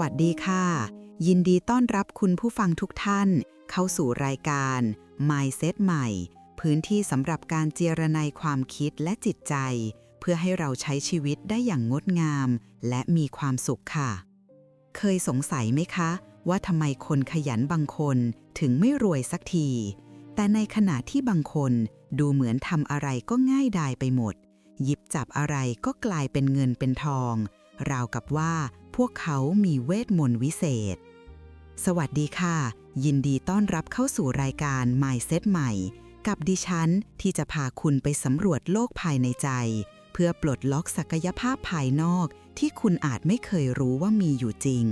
วัสดีค่ะ ยินดีต้อนรับคุณผู้ฟังทุกท่าน เข้าสู่รายการ Mindset ใหม่ พื้นที่สำหรับการเจรไนความคิดและจิตใจ เพื่อให้เราใช้ชีวิตได้อย่างงดงาม และมีความสุขค่ะ เคยสงสัยไหมคะ ว่าทำไมคนขยันบางคนถึงไม่รวยสักที แต่ในขณะที่บางคนดูเหมือนทำอะไรก็ง่ายดายไปหมด หยิบจับอะไรก็กลายเป็นเงินเป็นทอง ราวกับว่า พวกเขามีเวทมนต์วิเศษ สวัสดีค่ะ ยินดีต้อนรับเข้าสู่รายการ Mindset ใหม่ กับดิฉันที่จะพาคุณไปสำรวจโลกภายในใจ เพื่อปลดล็อกศักยภาพภายนอกที่คุณอาจไม่เคยรู้ว่ามีอยู่จริง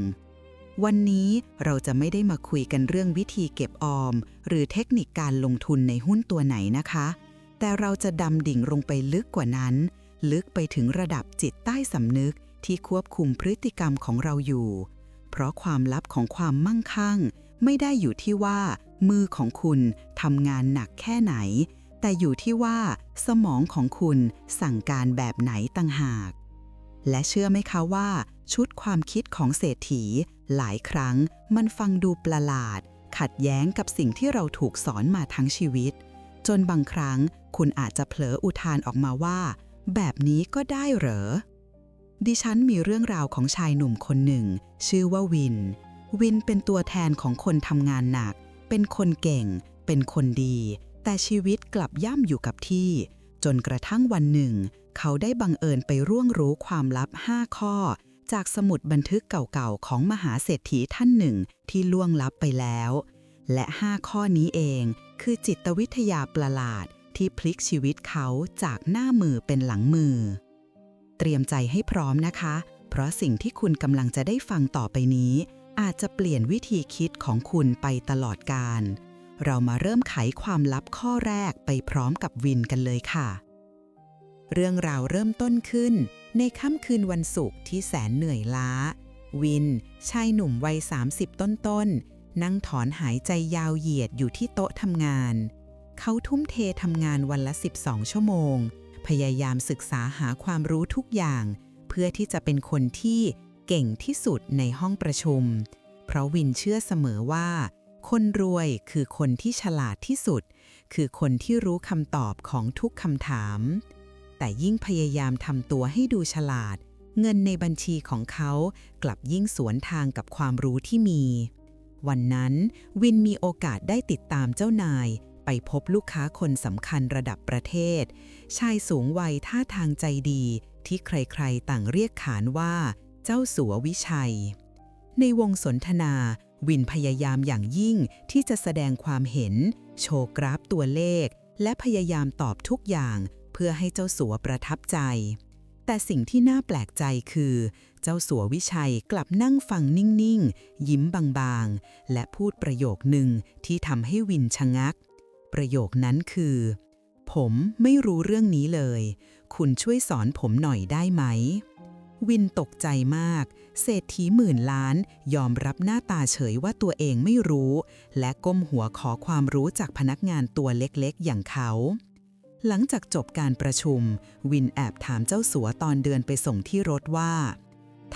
วันนี้เราจะไม่ได้มาคุยกันเรื่องวิธีเก็บออม หรือเทคนิคการลงทุนในหุ้นตัวไหนนะคะ แต่เราจะดำดิ่งลงไปลึกกว่านั้น ลึกไปถึงระดับจิตใต้สำนึก ที่ควบคุมพฤติกรรมของเราอยู่ เพราะความลับของความมั่งคั่ง ไม่ได้อยู่ที่ว่า มือของคุณทำงานหนักแค่ไหน แต่อยู่ที่ว่า สมองของคุณสั่งการแบบไหนต่างหาก และเชื่อไหมคะว่า ชุดความคิดของเศรษฐี หลายครั้งมันฟังดูประหลาด ขัดแย้งกับสิ่งที่เราถูกสอนมาทั้งชีวิต จนบางครั้งคุณอาจจะเผลออุทานออกมาว่า แบบนี้ก็ได้เหรอ ดิฉันมีเรื่องราวของชายหนุ่มคนหนึ่ง ชื่อว่าวิน วินเป็นตัวแทนของคนทำงานหนัก เป็นคนเก่ง เป็นคนดี แต่ชีวิตกลับย่ำอยู่กับที่ จนกระทั่งวันหนึ่ง เขาได้บังเอิญไปร่วงรู้ความลับ 5 ข้อ จากสมุดบันทึกเก่าๆ ของมหาเศรษฐีท่านหนึ่งที่ล่วงลับไปแล้ว และ 5 ข้อนี้เองคือจิตวิทยาประหลาดที่พลิกชีวิตเขาจากหน้ามือเป็นหลังมือ เตรียมใจให้พร้อมนะคะ เพราะสิ่งที่คุณกำลังจะได้ฟังต่อไปนี้ อาจจะเปลี่ยนวิธีคิดของคุณไปตลอดกาลเรามาเริ่มไขความลับข้อแรกไปพร้อมกับวินกันเลยค่ะ เรื่องราวเริ่มต้นขึ้น ในค่ำคืนวันศุกร์ที่แสนเหนื่อยล้า วิน ชายหนุ่มวัย 30 ต้นๆ นั่งถอนหายใจยาวเหยียดอยู่ที่โต๊ะทำงาน เขาทุ่มเททำงานวันละ 12 ชั่วโมง พยายามศึกษาหาความรู้ทุกอย่าง เพื่อที่จะเป็นคนที่เก่งที่สุดในห้องประชุม เพราะวินเชื่อเสมอว่า คนรวยคือคนที่ฉลาดที่สุด คือคนที่รู้คำตอบของทุกคำถาม แต่ยิ่งพยายามทำตัวให้ดูฉลาด เงินในบัญชีของเขากลับยิ่งสวนทางกับความรู้ที่มี วันนั้นวินมีโอกาสได้ติดตามเจ้านาย ไปพบลูกค้าคนสำคัญระดับประเทศ ชายสูงวัยท่าทางใจดีที่ใครๆต่างเรียกขานว่า เจ้าสัววิชัย ในวงสนทนา วินพยายามอย่างยิ่งที่จะแสดงความเห็น โชว์กราฟตัวเลข และพยายามตอบทุกอย่าง เพื่อให้เจ้าสัวประทับใจ แต่สิ่งที่น่าแปลกใจคือ เจ้าสัววิชัยกลับนั่งฟังนิ่ง ๆ ยิ้มบาง ๆ และพูดประโยคหนึ่งที่ทำให้วินชะงัก ประโยคนั้นคือ ผมไม่รู้เรื่องนี้เลย คุณช่วยสอนผมหน่อยได้ไหม วินตกใจมาก เศรษฐีหมื่นล้าน ยอมรับหน้าตาเฉยว่าตัวเองไม่รู้ และก้มหัวขอความรู้จากพนักงานตัวเล็กๆ อย่างเขาหลังจากจบการประชุม วินแอบถามเจ้าสัวตอนเดินไปส่งที่รถว่า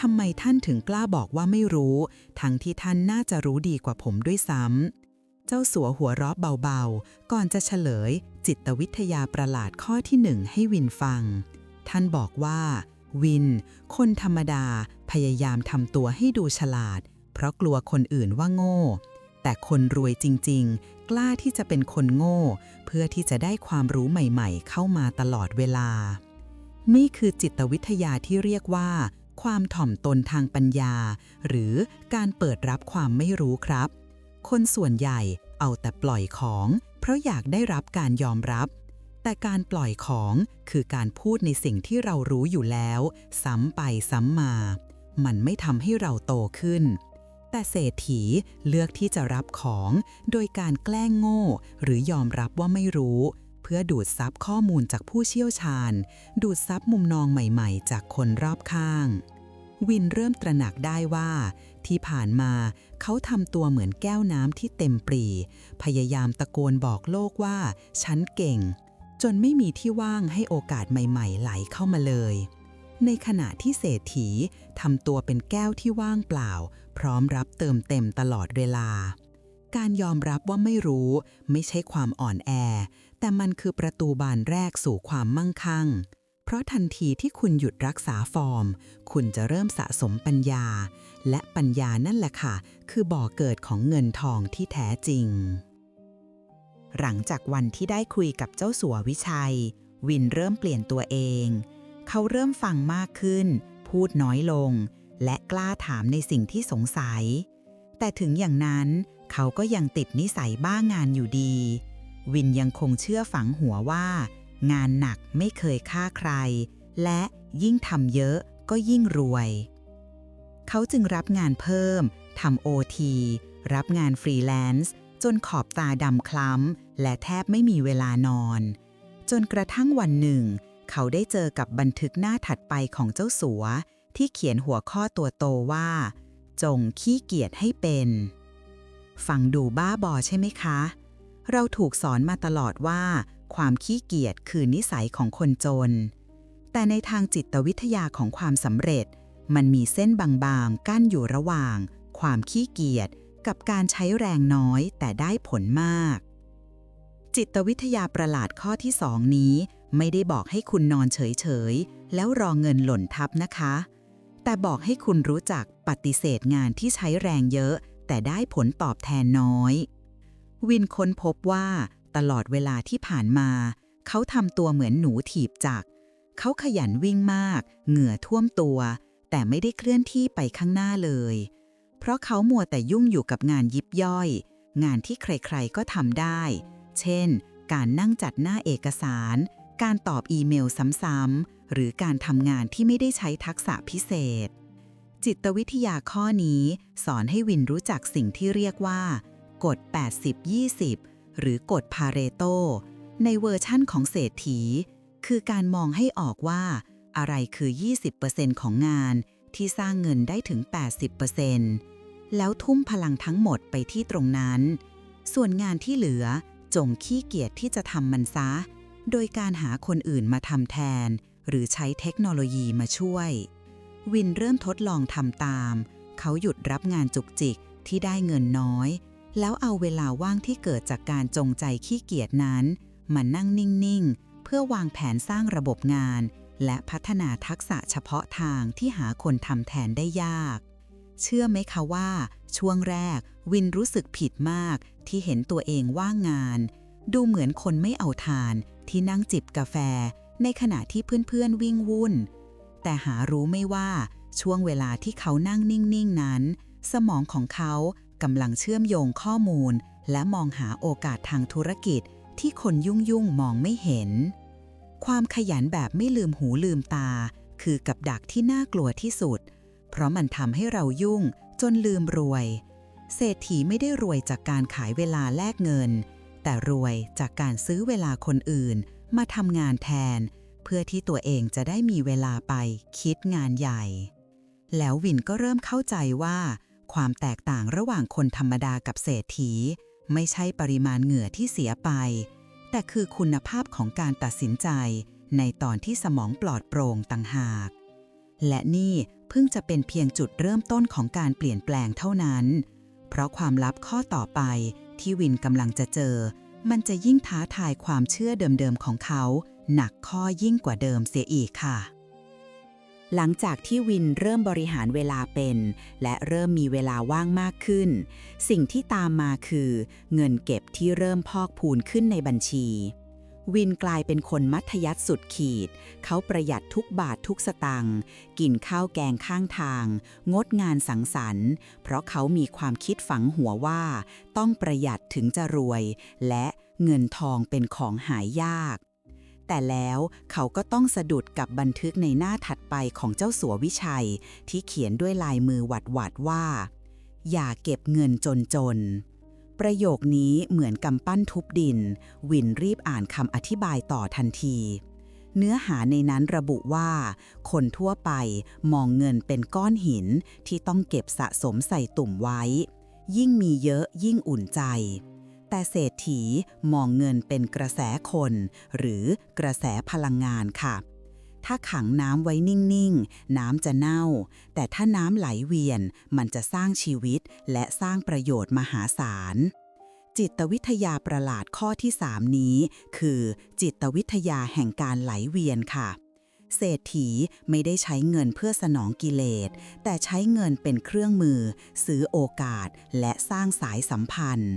ทำไมท่านถึงกล้าบอกว่าไม่รู้ ทั้งที่ท่านน่าจะรู้ดีกว่าผมด้วยซ้ำ เจ้าสัวหัวเราะเบาๆ ก่อนจะเฉลย จิตวิทยาประหลาดข้อที่หนึ่งให้วินฟัง ท่านบอกว่า วิน คนธรรมดาพยายามทำตัวให้ดูฉลาด เพราะกลัวคนอื่นว่าโง่ แต่คนรวยจริงๆ กล้าที่จะเป็นคนโง่ เพื่อที่จะได้ความรู้ใหม่ๆ เข้ามาตลอดเวลา นี่คือจิตวิทยาที่เรียกว่า ความถ่อมตนทางปัญญา หรือการเปิดรับความไม่รู้ครับคนส่วนใหญ่ เอาแต่ปล่อยของ เพราะอยากได้รับการยอมรับ แต่การปล่อยของคือการพูดในสิ่งที่เรารู้อยู่แล้ว ซ้ำไปซ้ำมา มันไม่ทำให้เราโตขึ้น แต่เศรษฐีเลือกที่จะรับของ โดยการแกล้งโง่ หรือยอมรับว่าไม่รู้ เพื่อดูดซับข้อมูลจากผู้เชี่ยวชาญ ดูดซับมุมนองใหม่ ๆ จากคนรอบข้าง วินเริ่มตระหนักได้ว่า ที่ผ่านมาเขาทำตัวเหมือนแก้วน้ำที่เต็มปรี พยายามตะโกนบอกโลกว่า ฉันเก่ง จนไม่มีที่ว่างให้โอกาสใหม่ๆ ไหลเข้ามาเลย ในขณะที่เศรษฐีทำตัวเป็นแก้วที่ว่างเปล่า พร้อมรับเติมเต็มตลอดเวลา การยอมรับว่าไม่รู้ ไม่ใช่ความอ่อนแอ แต่มันคือประตูบานแรกสู่ความมั่งคั่ง เพราะทันทีที่คุณหยุดรักษาฟอร์ม คุณจะเริ่มสะสมปัญญา และปัญญานั่นแหละค่ะ คือบ่อเกิดของเงินทองที่แท้จริง หลังจากวันที่ได้คุยกับเจ้าสัววิชัย วินเริ่มเปลี่ยนตัวเอง เขาเริ่มฟังมากขึ้น พูดน้อยลง และกล้าถามในสิ่งที่สงสัย แต่ถึงอย่างนั้น เขาก็ยังติดนิสัยบ้างานอยู่ดี วินยังคงเชื่อฝังหัวว่า งานหนักไม่เคยฆ่าใคร และยิ่งทำเยอะก็ยิ่งรวย เขาจึงรับงานเพิ่มทำโอทีรับงานฟรีแลนซ์จนขอบตาดำคล้ำ และแทบไม่มีเวลานอน จนกระทั่งวันหนึ่ง เขาได้เจอกับบันทึกหน้าถัดไปของเจ้าสัว ที่เขียนหัวข้อตัวโตว่า จงขี้เกียจให้เป็น ฟังดูบ้าบอใช่ไหมคะ เราถูกสอนมาตลอดว่า ความขี้เกียจคือนิสัยของคนจน แต่ในทางจิตวิทยาของความสำเร็จ มันมีเส้นบางๆ กั้นอยู่ระหว่าง ความขี้เกียจกับการใช้แรงน้อยแต่ได้ผลมาก จิตวิทยาประหลาดข้อที่สองนี้ ไม่ได้บอกให้คุณนอนเฉยๆ แล้วรอเงินหล่นทับนะคะ แต่บอกให้คุณรู้จักปฏิเสธงานที่ใช้แรงเยอะ แต่ได้ผลตอบแทนน้อย วินค้นพบว่า ตลอดเวลาที่ผ่านมา เขาทำตัวเหมือนหนูถีบจักรเขาขยันวิ่งมาก เหงื่อท่วมตัว แต่ไม่ได้เคลื่อนที่ไปข้างหน้าเลย เพราะเขามัวแต่ยุ่งอยู่กับงานยิบย่อย งานที่ใครๆก็ทำได้ เช่น การนั่งจัดหน้าเอกสาร การตอบอีเมลซ้ำๆ หรือการทำงานที่ไม่ได้ใช้ทักษะพิเศษ จิตวิทยาข้อนี้ สอนให้วินรู้จักสิ่งที่เรียกว่า กฎ 80-20 หรือกฎพาเรโต ในเวอร์ชั่นของเศรษฐี คือการมองให้ออกว่า อะไรคือ 20%ของงานที่สร้างเงินได้ถึง 80%แล้วทุ่มพลังทั้งหมดไปที่ตรงนั้น ส่วนงานที่เหลือจงขี้เกียจที่จะทำมันซะ โดยการหาคนอื่นมาทำแทน หรือใช้เทคโนโลยีมาช่วย วินเริ่มทดลองทำตาม เขาหยุดรับงานจุกจิกที่ได้เงินน้อย แล้วเอาเวลาว่างที่เกิดจากการจงใจขี้เกียจนั้นมานั่งนิ่ง ๆ เพื่อวางแผนสร้างระบบงาน และพัฒนาทักษะเฉพาะทางที่หาคนทำแทนได้ยาก เชื่อไหมคะว่า ช่วงแรกวินรู้สึกผิดมากที่เห็นตัวเองว่างงาน ดูเหมือนคนไม่เอาทาน ที่นั่งจิบกาแฟ ในขณะที่เพื่อน ๆ วิ่งวุ่น แต่หารู้ไม่ว่าช่วงเวลาที่เขานั่งนิ่ง ๆ นั้น สมองของเขา กำลังเชื่อมโยงข้อมูล และมองหาโอกาสทางธุรกิจที่คนยุ่งๆมองไม่เห็น ความขยันแบบไม่ลืมหูลืมตา คือกับดักที่น่ากลัวที่สุด เพราะมันทำให้เรายุ่งจนลืมรวย เศรษฐีไม่ได้รวยจากการขายเวลาแลกเงิน แต่รวยจากการซื้อเวลาคนอื่น มาทำงานแทน เพื่อที่ตัวเองจะได้มีเวลาไปคิดงานใหญ่ แล้ววินก็เริ่มเข้าใจว่า ความแตกต่างระหว่างคนธรรมดากับเศรษฐี ไม่ใช่ปริมาณเหงื่อที่เสียไป แต่คือคุณภาพของการตัดสินใจ ในตอนที่สมองปลอดโปร่งต่างหาก และนี่เพิ่งจะเป็นเพียงจุดเริ่มต้นของการเปลี่ยนแปลงเท่านั้น เพราะความลับข้อต่อไปที่วินกำลังจะเจอ มันจะยิ่งท้าทายความเชื่อเดิมๆของเขา หนักข้อยิ่งกว่าเดิมเสียอีกค่ะ หลังจากที่วินเริ่มบริหารเวลาเป็น และเริ่มมีเวลาว่างมากขึ้น สิ่งที่ตามมาคือ เงินเก็บที่เริ่มพอกพูนขึ้นในบัญชี วินกลายเป็นคนมัธยัสสุดขีด เขาประหยัดทุกบาททุกสตางค์กินข้าวแกงข้างทาง งดงานสังสรรค์ เพราะเขามีความคิดฝังหัวว่า ต้องประหยัดถึงจะรวย และเงินทองเป็นของหายยาก แต่แล้วเขาก็ต้องสะดุดกับบันทึกในหน้าถัดไปของเจ้าสัววิชัย ที่เขียนด้วยลายมือหวัดหวัดว่า อย่าเก็บเงินจนจน ประโยคนี้เหมือนกำปั้นทุบดิน วินรีบอ่านคำอธิบายต่อทันที เนื้อหาในนั้นระบุว่า คนทั่วไปมองเงินเป็นก้อนหินที่ต้องเก็บสะสมใส่ตุ่มไว้ ยิ่งมีเยอะยิ่งอุ่นใจ แต่เศรษฐีมองเงินเป็นกระแสคน หรือกระแสพลังงานค่ะ ถ้าขังน้ำไว้นิ่งๆ น้ำจะเน่า แต่ถ้าน้ำไหลเวียน มันจะสร้างชีวิตและสร้างประโยชน์มหาศาลจิตวิทยาประหลาดข้อที่ 3 นี้ คือ จิตวิทยาแห่งการไหลเวียนค่ะ เศรษฐีไม่ได้ใช้เงินเพื่อสนองกิเลส แต่ใช้เงินเป็นเครื่องมือ ซื้อโอกาส และสร้างสายสัมพันธ์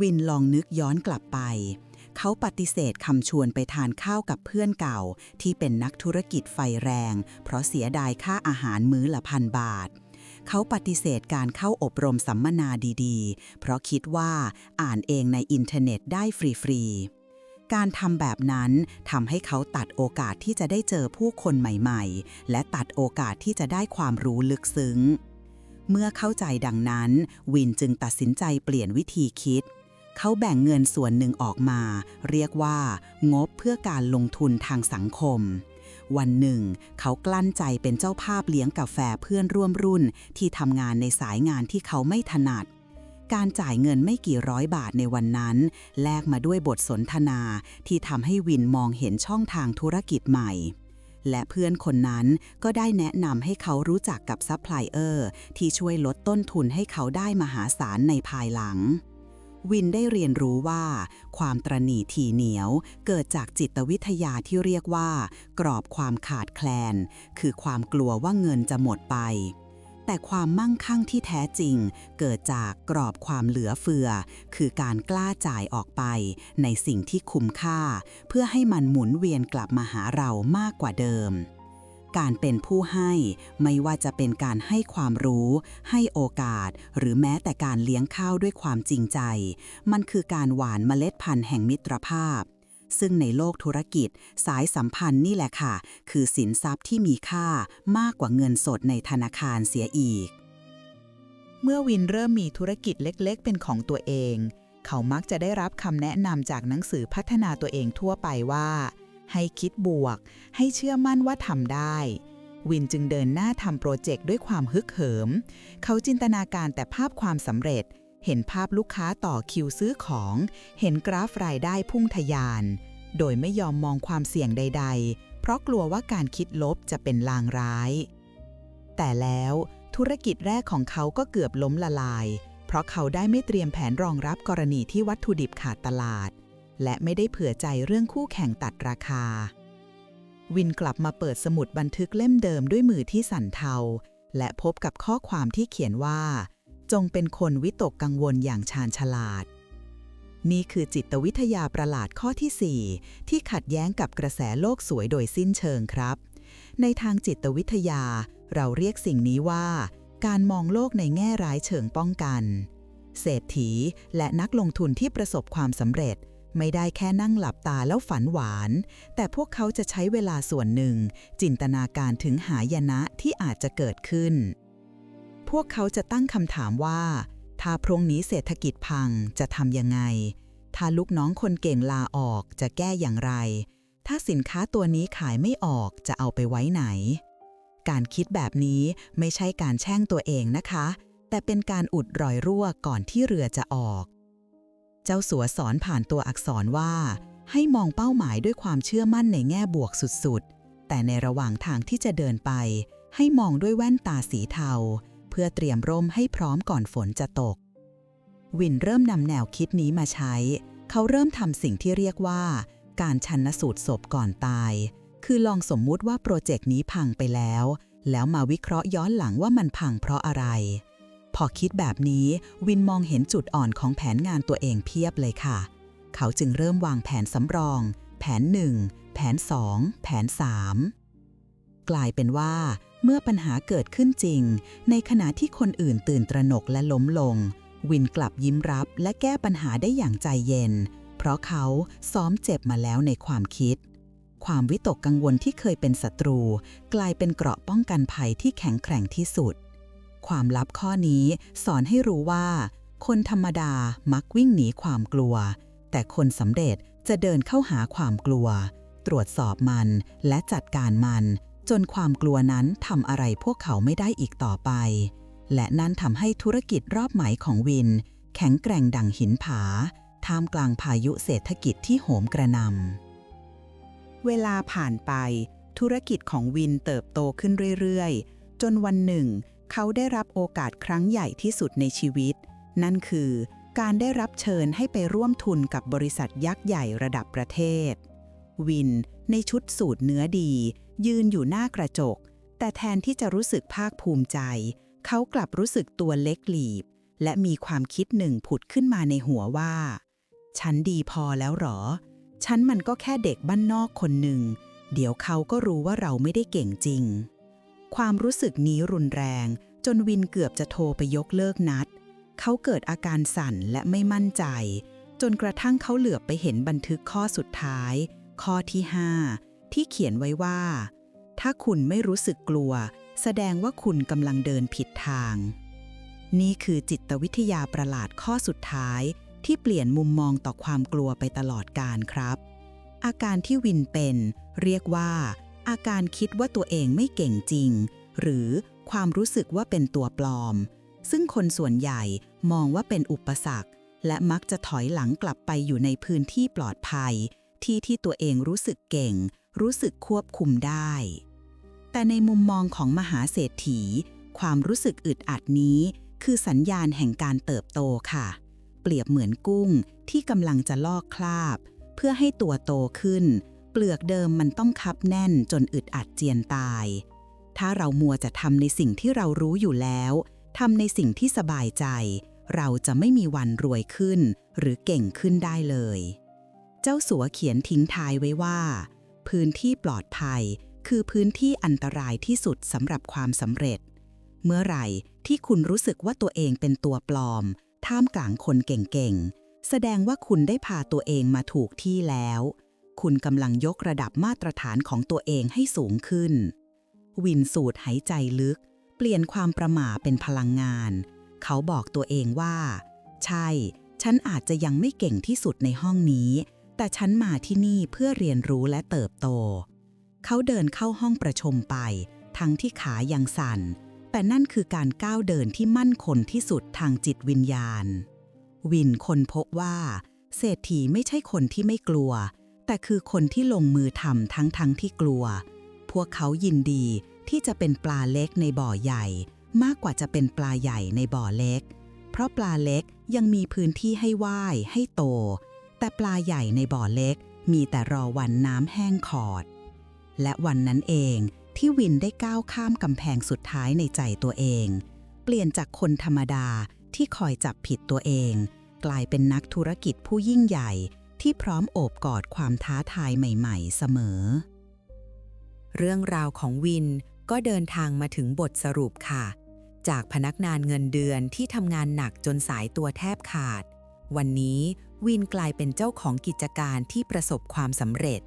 วินลองนึกย้อนกลับไป เขาปฏิเสธคำชวนไปทานข้าวกับเพื่อนเก่า ที่เป็นนักธุรกิจไฟแรง เพราะเสียดายค่าอาหารมื้อละพันบาท เขาปฏิเสธการเข้าอบรมสัมมนาดีๆ เพราะคิดว่าอ่านเองในอินเทอร์เน็ตได้ฟรีๆการทำแบบนั้นทำให้เขาตัดโอกาสที่จะได้เจอผู้คนใหม่ๆ และตัดโอกาสที่จะได้ความรู้ลึกซึ้ง เมื่อเข้าใจดังนั้น วินจึงตัดสินใจเปลี่ยนวิธีคิด เขาแบ่งเงินส่วนหนึ่งออกมา เรียกว่า งบเพื่อการลงทุนทางสังคม วันหนึ่ง เขากลั้นใจเป็นเจ้าภาพเลี้ยงกาแฟเพื่อนร่วมรุ่น ที่ทำงานในสายงานที่เขาไม่ถนัด การจ่ายเงินไม่กี่ร้อยบาทในวันนั้น แลกมาด้วยบทสนทนาที่ทำให้วินมองเห็นช่องทางธุรกิจใหม่และเพื่อนคนนั้นก็ได้แนะนำให้เขารู้จักกับซัพพลายเออร์ที่ช่วยลดต้นทุนให้เขาได้มหาศาลในภายหลัง วินได้เรียนรู้ว่า ความตรณีทีเหนียว เกิดจากจิตวิทยาที่เรียกว่า กรอบความขาดแคลน คือความกลัวว่าเงินจะหมดไป แต่ความมั่งคั่งที่แท้จริง เกิดจากกรอบความเหลือเฟือ คือการกล้าจ่ายออกไป ในสิ่งที่คุ้มค่า เพื่อให้มันหมุนเวียนกลับมาหาเรามากกว่าเดิม การเป็นผู้ให้ ไม่ว่าจะเป็นการให้ความรู้ ให้โอกาส หรือแม้แต่การเลี้ยงข้าวด้วยความจริงใจ มันคือการหวานเมล็ดพันธุ์แห่งมิตรภาพ ซึ่งในโลกธุรกิจ สายสัมพันธ์นี่แหละค่ะ คือสินทรัพย์ที่มีค่ามากกว่าเงินสดในธนาคารเสียอีก เมื่อวินเริ่มมีธุรกิจเล็กๆ เป็นของตัวเอง เขามักจะได้รับคำแนะนำจากหนังสือพัฒนาตัวเองทั่วไปว่า ให้คิดบวก ให้เชื่อมั่นว่าทำได้ วินจึงเดินหน้าทำโปรเจกต์ด้วยความฮึกเหิม เขาจินตนาการแต่ภาพความสำเร็จ เห็นภาพลูกค้าต่อคิวซื้อของ เห็นกราฟรายได้พุ่งทะยาน โดยไม่ยอมมองความเสี่ยงใด ๆ เพราะกลัวว่าการคิดลบจะเป็นลางร้าย แต่แล้วธุรกิจแรกของเขาก็เกือบล้มละลาย เพราะเขาได้ไม่เตรียมแผนรองรับกรณีที่วัตถุดิบขาดตลาด และไม่ได้เผื่อใจเรื่องคู่แข่งตัดราคา วินกลับมาเปิดสมุดบันทึกเล่มเดิมด้วยมือที่สั่นเทา และพบกับข้อความที่เขียนว่า จงเป็นคนวิตกกังวลอย่างชาญฉลาด นี่คือจิตวิทยาประหลาดข้อที่ 4 ที่ขัดแย้งกับกระแสโลกสวยโดยสิ้นเชิงครับ ในทางจิตวิทยา เราเรียกสิ่งนี้ว่า การมองโลกในแง่ร้ายเชิงป้องกันเศรษฐีและนักลงทุนที่ประสบความสำเร็จ ไม่ได้แค่นั่งหลับตาแล้วฝันหวาน แต่พวกเขาจะใช้เวลาส่วนหนึ่ง จินตนาการถึงหายนะที่อาจจะเกิดขึ้น พวกเขาจะตั้งคำถามว่า ถ้าพรุ่งนี้เศรษฐกิจพังจะทำยังไง ถ้าลูกน้องคนเก่งลาออกจะแก้อย่างไร ถ้าสินค้าตัวนี้ขายไม่ออกจะเอาไปไว้ไหน การคิดแบบนี้ไม่ใช่การแช่งตัวเองนะคะ แต่เป็นการอุดรอยรั่วก่อนที่เรือจะออก เจ้าสัวสอนผ่านตัวอักษรว่า ให้มองเป้าหมายด้วยความเชื่อมั่นในแง่บวกสุดๆ แต่ในระหว่างทางที่จะเดินไป ให้มองด้วยแว่นตาสีเทา เพื่อเตรียมร่มให้พร้อมก่อนฝนจะตก วินเริ่มนำแนวคิดนี้มาใช้ เขาเริ่มทำสิ่งที่เรียกว่า การชันสูตรศพก่อนตาย คือลองสมมุติว่าโปรเจกต์นี้พังไปแล้ว แล้วมาวิเคราะห์ย้อนหลังว่ามันพังเพราะอะไร พอคิดแบบนี้วินมองเห็นจุดอ่อนของแผนงานตัวเองเพียบเลยค่ะ เขาจึงเริ่มวางแผนสำรอง แผน 1 แผน 2 แผน 3 กลายเป็นว่าเมื่อปัญหาเกิดขึ้นจริง ในขณะที่คนอื่นตื่นตระหนกและล้มลง วินกลับยิ้มรับและแก้ปัญหาได้อย่างใจเย็น เพราะเขาซ้อมเจ็บมาแล้วในความคิด ความวิตกกังวลที่เคยเป็นศัตรู กลายเป็นเกราะป้องกันภัยที่แข็งแกร่งที่สุด ความลับข้อนี้สอนให้รู้ว่า คนธรรมดามักวิ่งหนีความกลัว แต่คนสำเร็จจะเดินเข้าหาความกลัว ตรวจสอบมันและจัดการมัน จนความกลัวนั้นทำอะไรพวกเขาไม่ได้อีกต่อไป และนั่นทำให้ธุรกิจรอบใหม่ของวิน แข็งแกร่งดังหินผา ท่ามกลางพายุเศรษฐกิจที่โหมกระหนำเวลาผ่านไป ธุรกิจของวินเติบโตขึ้นเรื่อยๆ จนวันหนึ่ง เขาได้รับโอกาสครั้งใหญ่ที่สุดในชีวิต นั่นคือการได้รับเชิญให้ไปร่วมทุนกับบริษัทยักษ์ใหญ่ระดับประเทศ วิน ในชุดสูทเนื้อดี ยืนอยู่หน้ากระจก แต่แทนที่จะรู้สึกภาคภูมิใจ เขากลับรู้สึกตัวเล็กหลีบ และมีความคิดหนึ่งผุดขึ้นมาในหัวว่า ฉันดีพอแล้วหรอ ฉันมันก็แค่เด็กบ้านนอกคนหนึ่ง เดี๋ยวเขาก็รู้ว่าเราไม่ได้เก่งจริง ความรู้สึกนี้รุนแรง จนวินเกือบจะโทรไปยกเลิกนัด เขาเกิดอาการสั่นและไม่มั่นใจ จนกระทั่งเขาเหลือบไปเห็นบันทึกข้อสุดท้าย ข้อที่ 5 ที่เขียนไว้ว่า ถ้าคุณไม่รู้สึกกลัว แสดงว่าคุณกำลังเดินผิดทาง นี่คือจิตวิทยาประหลาดข้อสุดท้าย ที่เปลี่ยนมุมมองต่อความกลัวไปตลอดการครับ อาการที่วินเป็น เรียกว่า อาการคิดว่าตัวเองไม่เก่งจริง หรือความรู้สึกว่าเป็นตัวปลอม ซึ่งคนส่วนใหญ่มองว่าเป็นอุปสรรค และมักจะถอยหลังกลับไปอยู่ในพื้นที่ปลอดภัย ที่ที่ตัวเองรู้สึกเก่ง รู้สึกควบคุมได้ แต่ในมุมมองของมหาเศรษฐี ความรู้สึกอึดอัดนี้ คือสัญญาณแห่งการเติบโตค่ะ เปรียบเหมือนกุ้งที่กำลังจะลอกคราบ เพื่อให้ตัวโตขึ้น เปลือกเดิมมันต้องคับแน่นจนอึดอัดเจียนตาย ถ้าเรามัวจะทำในสิ่งที่เรารู้อยู่แล้วทำในสิ่งที่สบายใจ เราจะไม่มีวันรวยขึ้น หรือเก่งขึ้นได้เลย เจ้าสัวเขียนทิ้งท้ายไว้ว่า พื้นที่ปลอดภัย คือพื้นที่อันตรายที่สุดสำหรับความสำเร็จ เมื่อไหร่ที่คุณรู้สึกว่าตัวเองเป็นตัวปลอม ท่ามกลางคนเก่งๆ แสดงว่าคุณได้พาตัวเองมาถูกที่แล้ว คุณกำลังยกระดับมาตรฐานของตัวเองให้สูงขึ้น วินสูดหายใจลึก เปลี่ยนความประหม่าเป็นพลังงาน เขาบอกตัวเองว่า ใช่ ฉันอาจจะยังไม่เก่งที่สุดในห้องนี้ แต่ฉันมาที่นี่เพื่อเรียนรู้และเติบโต เขาเดินเข้าห้องประชุมไป ทั้งที่ขายังสั่น แต่นั่นคือการก้าวเดินที่มั่นคงที่สุดทางจิตวิญญาณ วินคนพบว่า เศรษฐีไม่ใช่คนที่ไม่กลัว แต่คือคนที่ลงมือทำทั้งทั้งที่กลัว พวกเขายินดีที่จะเป็นปลาเล็กในบ่อใหญ่ มากกว่าจะเป็นปลาใหญ่ในบ่อเล็ก เพราะปลาเล็กยังมีพื้นที่ให้ว่ายให้โต แต่ปลาใหญ่ในบ่อเล็ก มีแต่รอวันน้ำแห้งขอด และวันนั้นเองที่วินได้ก้าวข้ามกำแพงสุดท้ายในใจตัวเอง เปลี่ยนจากคนธรรมดาที่คอยจับผิดตัวเอง กลายเป็นนักธุรกิจผู้ยิ่งใหญ่ ที่พร้อมโอบกอดความท้าทายใหม่ๆ เสมอ เรื่องราวของวินก็เดินทางมาถึงบทสรุปค่ะ จากพนักงานเงินเดือนที่ทำงานหนักจนสายตัวแทบขาด วันนี้วินกลายเป็นเจ้าของกิจการที่ประสบความสำเร็จ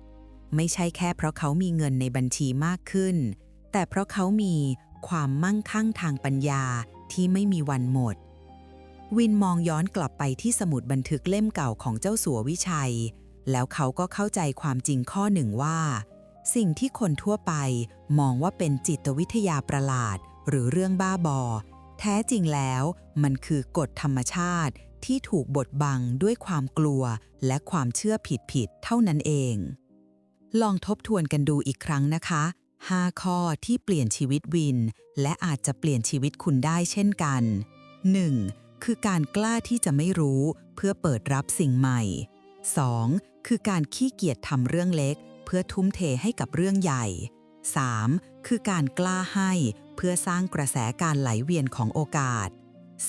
ไม่ใช่แค่เพราะเขามีเงินในบัญชีมากขึ้น แต่เพราะเขามีความมั่งคั่งทางปัญญาที่ไม่มีวันหมด วินมองย้อนกลับไปที่สมุดบันทึกเล่มเก่าของเจ้าสัววิชัย แล้วเขาก็เข้าใจความจริงข้อหนึ่งว่า สิ่งที่คนทั่วไปมองว่าเป็นจิตวิทยาประหลาด หรือเรื่องบ้าบอ แท้จริงแล้วมันคือกฎธรรมชาติที่ถูกบดบังด้วยความกลัวและความเชื่อผิดๆเท่านั้นเอง ลองทบทวนกันดูอีกครั้งนะคะ 5 ข้อที่เปลี่ยนชีวิตวิน และอาจจะเปลี่ยนชีวิตคุณได้เช่นกัน 1. คือการกล้าที่จะไม่รู้เพื่อเปิดรับสิ่งใหม่ 2. คือการขี้เกียจทำเรื่องเล็ก เพื่อทุ่มเทให้กับเรื่องใหญ่ 3. คือการกล้าให้เพื่อสร้างกระแสการไหลเวียนของโอกาส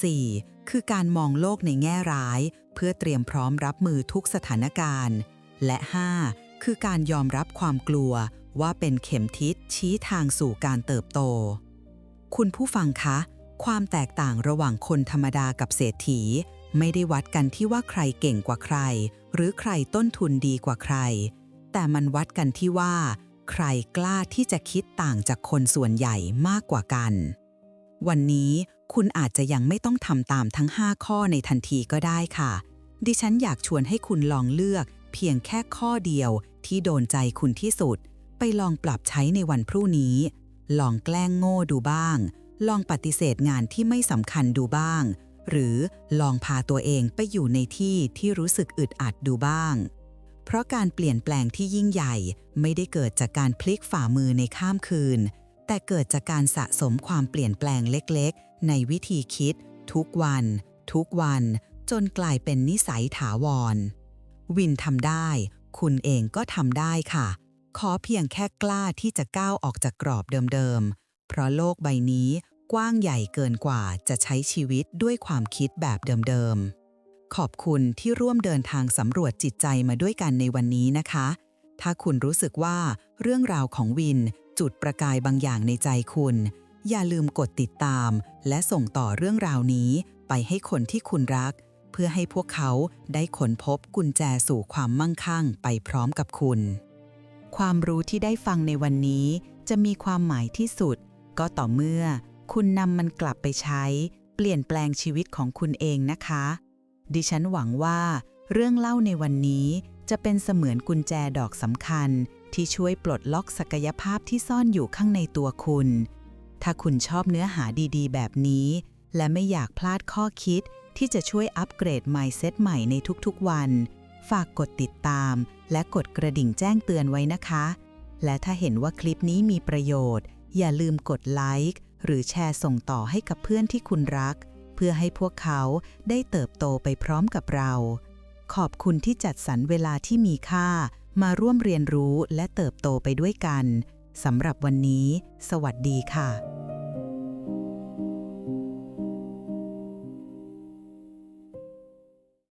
4. คือการมองโลกในแง่ร้าย เพื่อเตรียมพร้อมรับมือทุกสถานการณ์ และ 5. คือการยอมรับความกลัวว่าเป็นเข็มทิศชี้ทางสู่การเติบโต คุณผู้ฟังคะ ความแตกต่างระหว่างคนธรรมดากับเศรษฐี ไม่ได้วัดกันที่ว่าใครเก่งกว่าใคร หรือใครต้นทุนดีกว่าใคร แต่มันวัดกันที่ว่า ใครกล้าที่จะคิดต่างจากคนส่วนใหญ่มากกว่ากัน วันนี้คุณอาจจะยังไม่ต้องทำตามทั้ง 5 ข้อในทันทีก็ได้ค่ะ ดิฉันอยากชวนให้คุณลองเลือก เพียงแค่ข้อเดียวที่โดนใจคุณที่สุด ไปลองปรับใช้ในวันพรุ่งนี้ ลองแกล้งโง่ดูบ้าง ลองปฏิเสธงานที่ไม่สำคัญดูบ้าง หรือลองพาตัวเองไปอยู่ในที่ที่รู้สึกอึดอัดดูบ้าง เพราะการเปลี่ยนแปลงที่ยิ่งใหญ่ ไม่ได้เกิดจากการพลิกฝ่ามือในข้ามคืน แต่เกิดจากการสะสมความเปลี่ยนแปลงเล็กๆ ในวิธีคิด ทุกวัน ทุกวัน จนกลายเป็นนิสัยถาวร วินทำได้ คุณเองก็ทำได้ค่ะ ขอเพียงแค่กล้าที่จะก้าวออกจากกรอบเดิมๆ เพราะโลกใบนี้กว้างใหญ่เกินกว่าจะใช้ชีวิตด้วยความคิดแบบเดิมๆ ขอบคุณที่ร่วมเดินทางสำรวจจิตใจมาด้วยกันในวันนี้นะคะ ถ้าคุณรู้สึกว่าเรื่องราวของวิน จุดประกายบางอย่างในใจคุณ อย่าลืมกดติดตาม และส่งต่อเรื่องราวนี้ไปให้คนที่คุณรัก เพื่อให้พวกเขาได้ค้นพบกุญแจสู่ความมั่งคั่งไปพร้อมกับคุณ ความรู้ที่ได้ฟังในวันนี้จะมีความหมายที่สุด ก็ต่อเมื่อคุณนำมันกลับไปใช้ เปลี่ยนแปลงชีวิตของคุณเองนะคะ ดิฉันหวังว่า เรื่องเล่าในวันนี้จะเป็นเสมือนกุญแจดอกสำคัญ ที่ช่วยปลดล็อกศักยภาพที่ซ่อนอยู่ข้างในตัวคุณ ถ้าคุณชอบเนื้อหาดีๆ แบบนี้ และไม่อยากพลาดข้อคิดที่จะช่วยอัปเกรด mindset ใหม่ในทุกๆวัน ฝากกดติดตาม และกดกระดิ่งแจ้งเตือนไว้นะคะ และถ้าเห็นว่าคลิปนี้มีประโยชน์ อย่าลืมกดไลค์หรือแชร์ส่งต่อให้กับเพื่อนที่คุณรัก เพื่อให้พวกเขาได้เติบโตไปพร้อมกับเรา ขอบคุณที่จัดสรรเวลาที่มีค่า มาร่วมเรียนรู้และเติบโตไปด้วยกันสำหรับวันนี้ สวัสดีค่ะ